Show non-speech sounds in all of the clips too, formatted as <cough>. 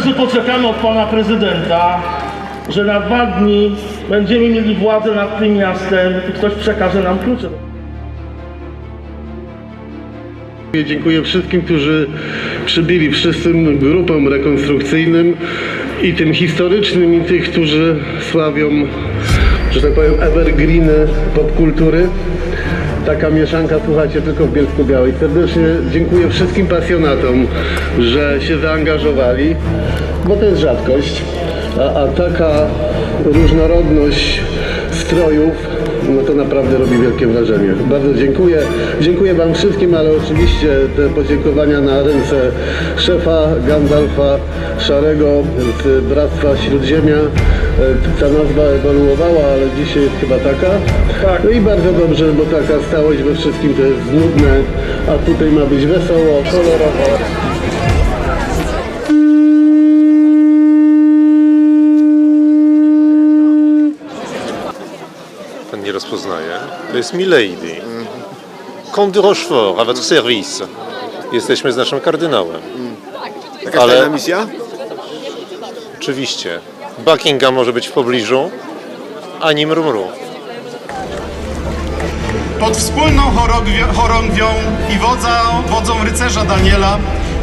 myślę, że poczekamy od pana prezydenta, że na dwa dni będziemy mieli władzę nad tym miastem i ktoś przekaże nam klucze. Dziękuję wszystkim, którzy przybyli, wszystkim grupom rekonstrukcyjnym i tym historycznym, i tych, którzy sławią, że tak powiem, evergreeny popkultury. Taka mieszanka, słuchajcie, tylko w Bielsku Białej. Serdecznie dziękuję wszystkim pasjonatom, że się zaangażowali, bo to jest rzadkość, a, a taka różnorodność strojów, no to naprawdę robi wielkie wrażenie. Bardzo dziękuję. Dziękuję Wam wszystkim, ale oczywiście te podziękowania na ręce szefa Gandalfa Szarego z Bractwa Śródziemia. E, Ta nazwa ewoluowała, ale dzisiaj jest chyba taka. Tak. No i bardzo dobrze, bo taka stałość we wszystkim to jest nudne, a tutaj ma być wesoło, kolorowo. Nie rozpoznaje. To jest Milady. Comte de Rochefort, à votre service. Jesteśmy z naszym kardynałem. Jakaś Ale- tajna misja? Oczywiście. Buckingham może być w pobliżu, ani mrumru. Pod wspólną chorągwi- chorągwią i wodza, wodzą rycerza Daniela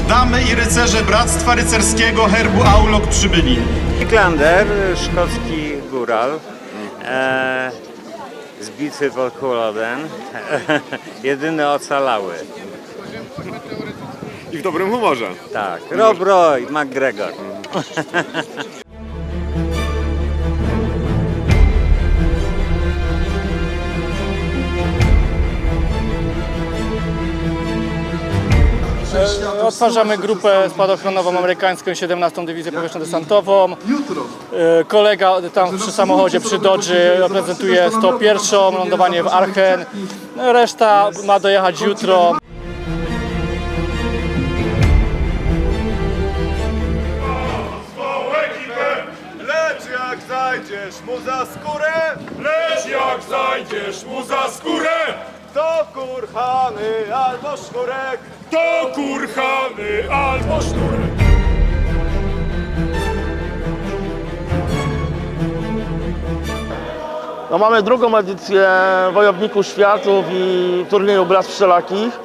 damy i rycerze Bractwa Rycerskiego herbu Aulok przybyli. Wicklander, szkocki góral, e, z bitwy pod Kulloden, <laughs> jedyny ocalały. I w dobrym humorze. Tak, Rob Roy, McGregor. Odtwarzamy grupę spadochroniową amerykańską 17 Dywizję Powietrzno-Desantową. E, Kolega tam przy samochodzie, przy Dodży reprezentuje 101, lądowanie w Archen. No, Reszta ma dojechać jutro. Lecz jak zajdziesz mu za skórę, lecz jak zajdziesz mu za skórę, kurhany albo sznurek, to kurhany albo sznurek. No mamy drugą edycję Wojowników Światów i turnieju Braz Wszelakich.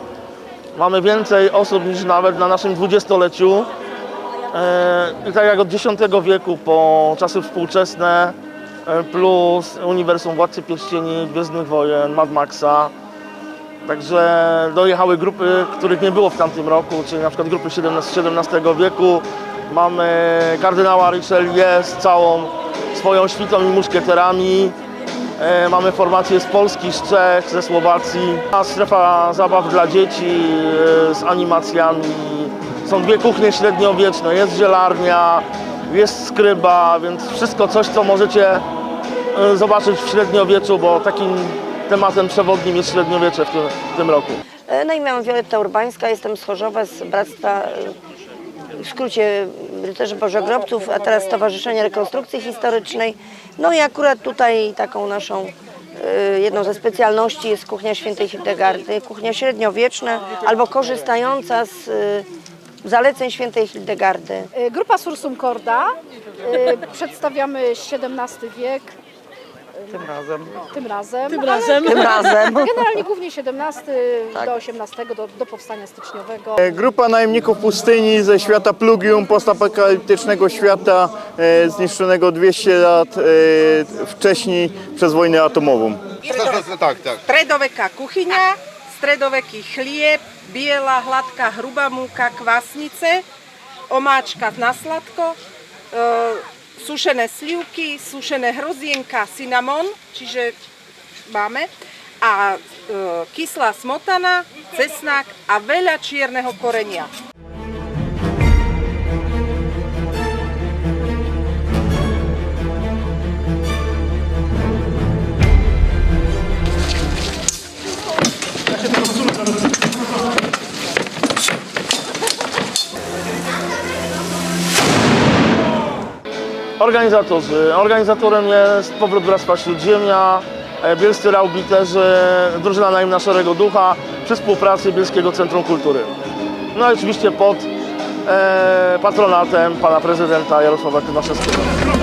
Mamy więcej osób niż nawet na naszym dwudziestoleciu. E, I tak jak od X wieku po czasy współczesne e, plus Uniwersum Władcy Pierścieni, Gwiezdnych Wojen, Mad Maxa. Także dojechały grupy, których nie było w tamtym roku, czyli na przykład grupy XVII, XVII wieku. Mamy kardynała Richelieu z całą swoją świtą i muszkieterami. E, Mamy formacje z Polski, z Czech, ze Słowacji. A Strefa zabaw dla dzieci e, z animacjami. Są dwie kuchnie średniowieczne. Jest zielarnia, jest skryba, więc wszystko coś, co możecie e, zobaczyć w średniowieczu, bo takim tematem przewodnim jest średniowiecze w tym, w tym roku. E, No i miałam Wioletta Urbańska, jestem z Chorzowa, z Bractwa, e, w skrócie Rycerzy Bożogrobców, a teraz Stowarzyszenie Rekonstrukcji Historycznej. No i akurat tutaj taką naszą e, jedną ze specjalności jest kuchnia świętej Hildegardy, kuchnia średniowieczna albo korzystająca z zaleceń świętej Hildegardy. Grupa Sursum Corda. Przedstawiamy XVII wiek. Tym razem. Tym razem. Tym razem. Tym razem. Generalnie głównie XVII do XVIII, do, do powstania styczniowego. Grupa najemników pustyni ze świata Plugium, postapokaliptycznego świata e, zniszczonego 200 lat e, wcześniej przez wojnę atomową. Tak, tak. Stredoveká kuchyňa, stredoveký chlieb, biela, hladká, hrubá múka, kvasnice, omáčka na sladko, e, sušené slivky, sušené hrozienka, cinnamon, čiže máme, a e, kyslá smotana, cesnak a veľa čierneho korenia. Organizatorzy. Organizatorem jest Powrót Bractwa Śródziemia, e, Bielscy Raubiterzy, drużyna najemna Szarego Ducha przy współpracy Bielskiego Centrum Kultury. No i oczywiście pod e, patronatem pana prezydenta Jarosława Tymaszewskiego.